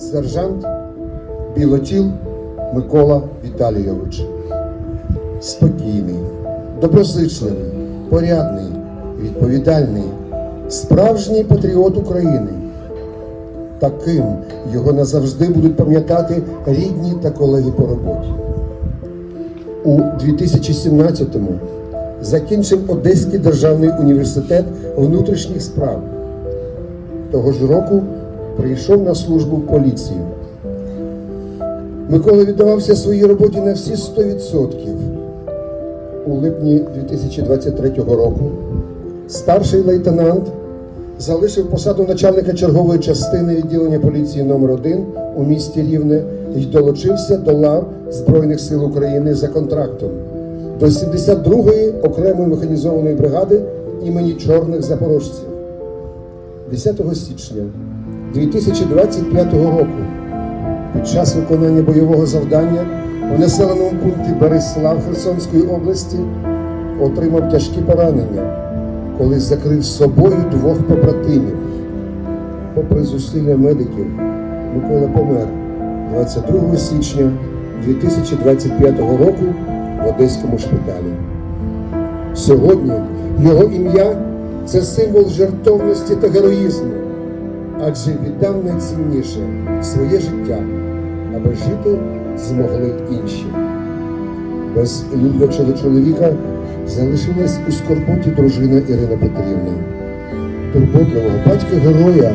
сержант Білотіл Микола Віталійович. Спокійний, доброзичливий, порядний, відповідальний, справжній патріот України. Таким його назавжди будуть пам'ятати рідні та колеги по роботі. У 2017-му закінчив Одеський державний університет внутрішніх справ. Того ж року прийшов на службу в поліцію. Микола віддавався своїй роботі на всі 100%. У липні 2023 року старший лейтенант залишив посаду начальника чергової частини відділення поліції номер 1 у місті Рівне і долучився до лав Збройних сил України за контрактом до 72-ї окремої механізованої бригади імені Чорних Запорожців. 10 січня 2025 року під час виконання бойового завдання у населеному пункті Береслав Херсонської області отримав тяжкі поранення, коли закрив собою двох побратимів. Попри зусилля медиків, Микола помер 22 січня 2025 року в Одеському шпиталі. Сьогодні його ім'я це символ жертовності та героїзму, адже віддав найцінніше своє життя, аби жити змогли інші. Без люблячого чоловіка залишилась у скорботі дружина Ірина Петрівна. Турботливого батька героя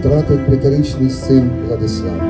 втратив п'ятирічний син Владислав.